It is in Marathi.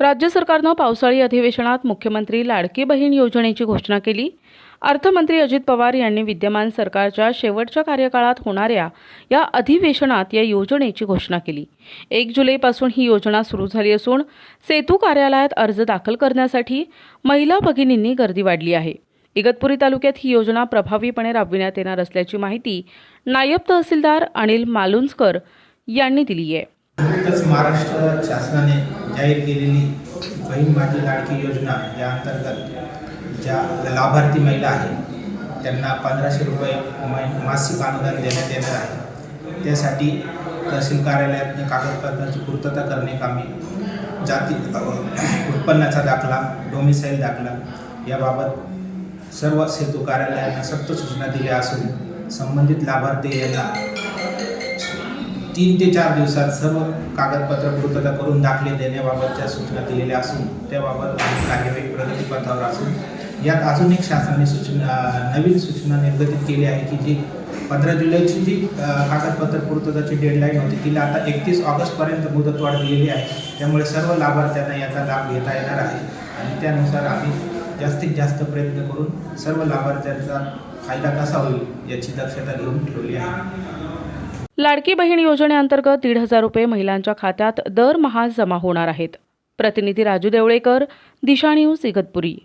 राज्य सरकारनं पावसाळी अधिवेशनात मुख्यमंत्री लाडकी बहीण योजनेची घोषणा केली. अर्थमंत्री अजित पवार यांनी विद्यमान सरकारच्या शेवटच्या कार्यकाळात होणाऱ्या या अधिवेशनात या योजनेची घोषणा केली. एक जुलैपासून ही योजना सुरू झाली असून सेतू कार्यालयात अर्ज दाखल करण्यासाठी महिला भगिनींनी गर्दी वाढली आहे. इगतपुरी तालुक्यात ही योजना प्रभावीपणे राबविण्यात येणार असल्याची माहिती नायब तहसीलदार अनिल मालुंजकर यांनी दिली आहे. महाराष्ट्र शासनाने जाहीर केलेली बहीण माझी लाडकी योजना या अंतर्गत ज्या लाभार्थी महिला आहेत त्यांना पंधराशे रुपये मै- मासिक अनुदान देण्यात येणार आहे. त्यासाठी तहसील कार्यालयात कागदपत्रांची पूर्तता करणे कामी जाती उत्पन्नाचा दाखला डोमिसाईल दाखला याबाबत सर्व सेतू कार्यालयांना सक्त सूचना दिल्या असून संबंधित लाभार्थी यांना तीन ते चार दिवसात सर्व कागदपत्र पूर्तता करून दाखले देण्याबाबतच्या सूचना दिलेल्या असून त्याबाबत कार्यवाही प्रगतीपथावर असून यात अजून एक शासनाने सूचना नवीन सूचना निर्गतित केली आहे की जी पंधरा जुलैची जी कागदपत्र पूर्तताची डेडलाईन होती तिला आता एकतीस ऑगस्टपर्यंत मुदतवाढ दिलेली आहे. त्यामुळे सर्व लाभार्थ्यांना याचा लाभ घेता येणार आहे. आणि त्यानुसार आम्ही जास्तीत जास्त प्रयत्न करून सर्व लाभार्थ्यांचा फायदा कसा होईल याची दक्षता घेऊन ठेवली आहे. लाडकी बहीण योजनेअंतर्गत दीड हजार रुपये महिलांच्या खात्यात दरमहा जमा होणार आहेत. प्रतिनिधी राजू देवळेकर दिशा न्यूज इगतपुरी.